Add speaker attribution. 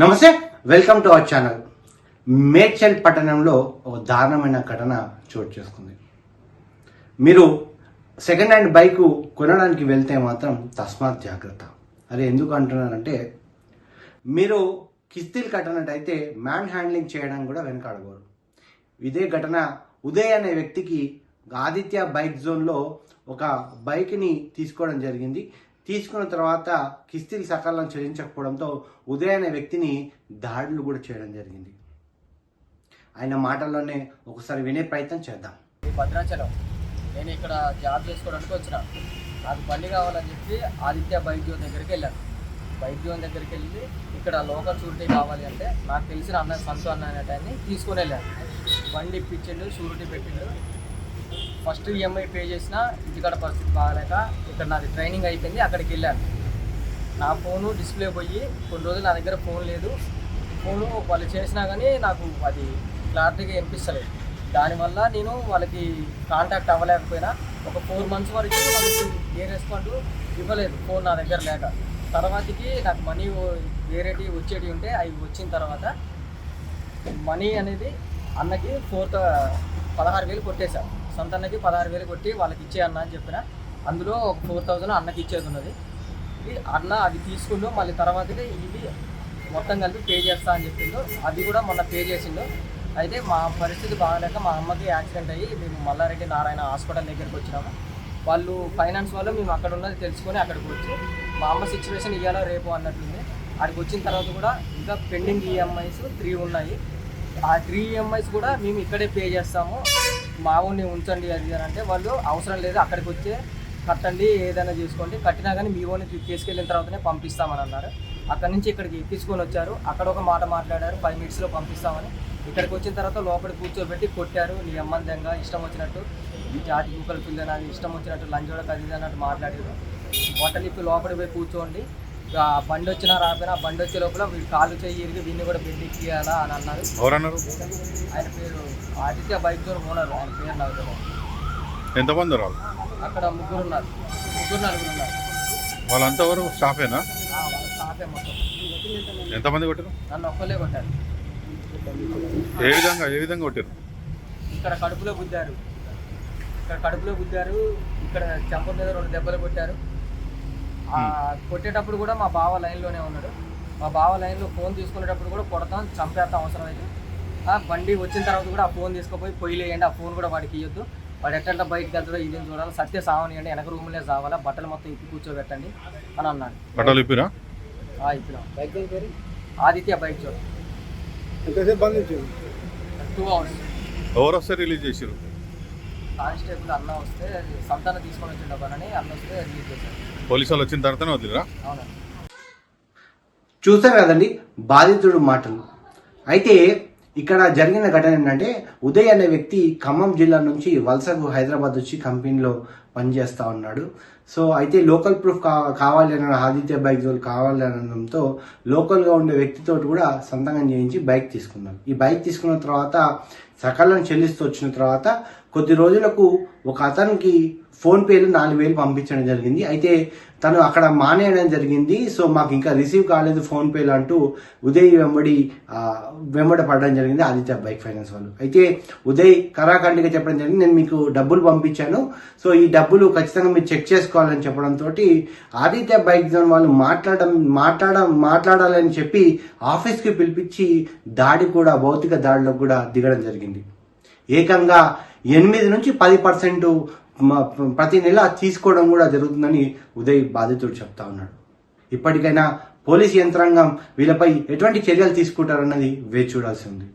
Speaker 1: నమస్తే welcome to our channel. Medchal పట్టణంలో ఒక దారుణమైన ఘటన చోటు చేసుకుంది. మీరు సెకండ్ హ్యాండ్ బైక్ కొనడానికి వెళ్తే మాత్రం తస్మాత్ జాగ్రత్త. అదే ఎందుకు అంటున్నానంటే మీరు కిస్తీలు కట్టినట్టయితే మ్యాన్ హ్యాండ్లింగ్ చేయడం కూడా వెనకాడకూడదు. ఇదే ఘటన ఉదయ్ అనే వ్యక్తికి ఆదిత్య బైక్ జోన్లో ఒక బైక్ని తీసుకోవడం జరిగింది. తీసుకున్న తర్వాత కిస్తీలు సకాలం చెల్లించకపోవడంతో ఉదయ్ అనే వ్యక్తిని దాడులు కూడా చేయడం జరిగింది. ఆయన మాటల్లోనే ఒకసారి వినే ప్రయత్నం చేద్దాం.
Speaker 2: భద్రాచలం. నేను ఇక్కడ జాబ్ చేసుకోవడానికి వచ్చిన. నాకు బండి కావాలని చెప్పి ఆదిత్య బైక్ దగ్గరికి వెళ్ళాను. బైక్ దగ్గరికి వెళ్ళి ఇక్కడ లోకల్ షూరిటీ కావాలి అంటే నాకు తెలిసిన అన్న సంతు అన్న అనేటాన్ని తీసుకొని వెళ్ళాను. బండి ఇప్పించిండు షూరిటీ పెట్టిండు. ఫస్ట్ ఈఎంఐ పే చేసిన ఇంటికాడ పరిస్థితి బాగాలేక ఇక్కడ నాది ట్రైనింగ్ అయిపోయింది అక్కడికి వెళ్ళాను. నా ఫోను డిస్ప్లే పోయి కొన్ని రోజులు నా దగ్గర ఫోన్ లేదు. ఫోను వాళ్ళు చేసినా కానీ నాకు అది క్లారిటీగా వినిపిస్తలేదు. దానివల్ల నేను వాళ్ళకి కాంటాక్ట్ అవ్వలేకపోయినా. ఒక ఫోర్ మంత్స్ వరకు వాళ్ళకి ఏ రెస్పాండ్ ఇవ్వలేదు ఫోన్ నా దగ్గర లేక. తర్వాతకి నాకు మనీ వేరేటి వచ్చేటి ఉంటే అవి వచ్చిన తర్వాత మనీ అనేది అన్నకి ఫోర్ పదహారు వేలు కొట్టేశాను సొంత అన్నకి పదహారు వేలు కొట్టి వాళ్ళకి ఇచ్చే అన్న అని చెప్పిన. అందులో ఒక ఫోర్ థౌజండ్ అన్నకి ఇచ్చేది ఉన్నది. అన్న అది తీసుకుండు మళ్ళీ తర్వాతకి ఇది మొత్తం కలిపి పే చేస్తా అని చెప్పిండు. అది కూడా మొన్న పే చేసిండు. అయితే మా పరిస్థితి బాగాలేక మా అమ్మకి యాక్సిడెంట్ అయ్యి మేము మల్లారెడ్డి నారాయణ హాస్పిటల్ దగ్గరికి వచ్చినాము. వాళ్ళు ఫైనాన్స్ వాళ్ళు మేము అక్కడ ఉన్నది తెలుసుకొని అక్కడికి వచ్చి మా అమ్మ సిచ్యువేషన్ ఇవ్వాలో రేపు అన్నట్టుంది. అక్కడికి వచ్చిన తర్వాత కూడా ఇంకా పెండింగ్ ఈఎంఐస్ త్రీ ఉన్నాయి. ఆ త్రీ ఈఎంఐస్ కూడా మేము ఇక్కడే పే చేస్తాము. మా ఊరిని ఉంచండి అది అని అంటే వాళ్ళు అవసరం లేదు అక్కడికి వచ్చే కట్టండి ఏదైనా చేసుకోండి. కట్టినా కానీ మీ ఓని తీసుకెళ్ళిన తర్వాతనే పంపిస్తామని అన్నారు. అక్కడి నుంచి ఇక్కడికి తీసుకొని వచ్చారు. అక్కడ ఒక మాట మాట్లాడారు ఫైవ్ మినిట్స్లో పంపిస్తామని. ఇక్కడికి వచ్చిన తర్వాత లోపల కూర్చోబెట్టి కొట్టారు. నీ అమ్మందంగా ఇష్టం వచ్చినట్టు జాతి కుక్కలు పిల్లనది ఇష్టం వచ్చినట్టు లంచోడకు అది ఇది అన్నట్టు మాట్లాడారు. బట్టలు ఇప్పి లోపలికి పోయి కూర్చోండి. బండి వచ్చినా రాకపోయినా బండి వచ్చే లోపల వీళ్ళు కాలు చెయ్యి ఇరిగి వీడిని కూడా బెడ్ ఎక్కియాలా అని అన్నారు.
Speaker 3: ఎవరన్నారు?
Speaker 2: ఆయన పేరు ఆదిత్య బైక్ జోన్ ఓనర్ ఆయన పేరు నాకు తెలియదు.
Speaker 3: ఎంతమంది రాళ్ళు
Speaker 2: అక్కడ ముగ్గురు ఉన్నారు. ముగ్గురు నలుగురు ఉన్నారు.
Speaker 3: వాళ్ళంతా ఎవరు? స్టాఫేనా?
Speaker 2: ఆ, వాళ్ళ స్టాఫే మొత్తం.
Speaker 3: ఎంతమంది కొట్టారు
Speaker 2: నన్ను ఒక్కలే కొట్టారు.
Speaker 3: ఏ విధంగా ఏ విధంగా కొట్టారు
Speaker 2: ఇక్కడ కడుపులో గుద్దారు. ఇక్కడ కడుపులో గుద్దారు. ఇక్కడ చెంప మీద రెండు దెబ్బలు కొట్టారు. కొట్టేటప్పుడు కూడా మా బావ లైన్లోనే ఉన్నాడు. మా బావ లైన్లో ఫోన్ తీసుకునేటప్పుడు కూడా కొడతాం చంపేస్తాం అవసరం అయితే ఆ, బండి వచ్చిన తర్వాత కూడా ఆ ఫోన్ తీసుకుపోయి పొయ్యిలు వేయండి ఆ ఫోన్ కూడా వాడికి ఇవ్వద్దు వాడు ఎట్లా బయటకు వెళ్తాడో ఇదేం చూడాలి. సత్య సావనియండి వెనక రూమ్లే సావాలా బట్టలు మొత్తం ఇప్పి కూర్చోబెట్టండి అని అన్నాడు.
Speaker 3: బట్టలు ఇప్పిరా?
Speaker 2: ఆ, ఇప్పినాం. బైక్ పేరు? ఆదిత్య బైక్ చోట్ టూ అవర్స్
Speaker 3: ఎవరు వస్తే రిలీజ్ చేసిరు
Speaker 2: కానిస్టేబుల్ అన్న వస్తే సంతాన తీసుకొని వచ్చిండు ఒకనని అన్న వస్తే రిలీజ్ చేశారు.
Speaker 3: పోలీసు వాళ్ళు వచ్చిన తర్వాతనే వదిలిరా?
Speaker 2: అవునండి.
Speaker 1: చూసారు కదండి బాధితుడు మాటలు. అయితే ఇక్కడ జరిగిన ఘటన ఏంటంటే ఉదయ్ అనే వ్యక్తి ఖమ్మం జిల్లా నుంచి వలసకు హైదరాబాద్ వచ్చి కంపెనీలో పనిచేస్తూ ఉన్నాడు. సో అయితే లోకల్ ప్రూఫ్ కా కావాలి అన్న ఆదిత్య బైక్ జోల్ కావాలి అనడంతో లోకల్గా ఉండే వ్యక్తితో కూడా సంతకం చేయించి బైక్ తీసుకున్నాడు ఈ బైక్ తీసుకున్న తర్వాత సకాలం చెల్లిస్తూ వచ్చిన తర్వాత కొద్ది రోజులకు ఒక అతనికి ఫోన్ పేలు నాలుగు వేలు పంపించడం జరిగింది. అయితే తను అక్కడ మానేయడం జరిగింది. సో మాకు ఇంకా రిసీవ్ కాలేదు ఫోన్ పేలు అంటూ ఉదయ్ వెంబడి ఆ, వెంబడి పడడం జరిగింది ఆదిత్య బైక్ ఫైనాన్స్ వాళ్ళు. అయితే ఉదయ్ కరాఖండిగా చెప్పడం జరిగింది నేను మీకు డబ్బులు పంపించాను. సో ఈ డబ్బులు ఖచ్చితంగా మీరు చెక్ చేసుకోవాలని చెప్పడంతో ఆదిత్య బైక్ జోన్ వాళ్ళు మాట్లాడడం మాట్లాడడం మాట్లాడాలని చెప్పి ఆఫీస్కి పిలిపించి దాడి కూడా భౌతిక దాడిలో కూడా దిగడం జరిగింది. ఏకంగా ఎనిమిది నుంచి పది పర్సెంట్ ప్రతి నెల తీసుకోవడం కూడా జరుగుతుందని ఉదయ్ బాధితుడు చెప్తా ఉన్నాడు. ఇప్పటికైనా పోలీస్ యంత్రాంగం వీళ్ళపై ఎటువంటి చర్యలు తీసుకుంటారన్నది వేచి చూడాల్సి ఉంది.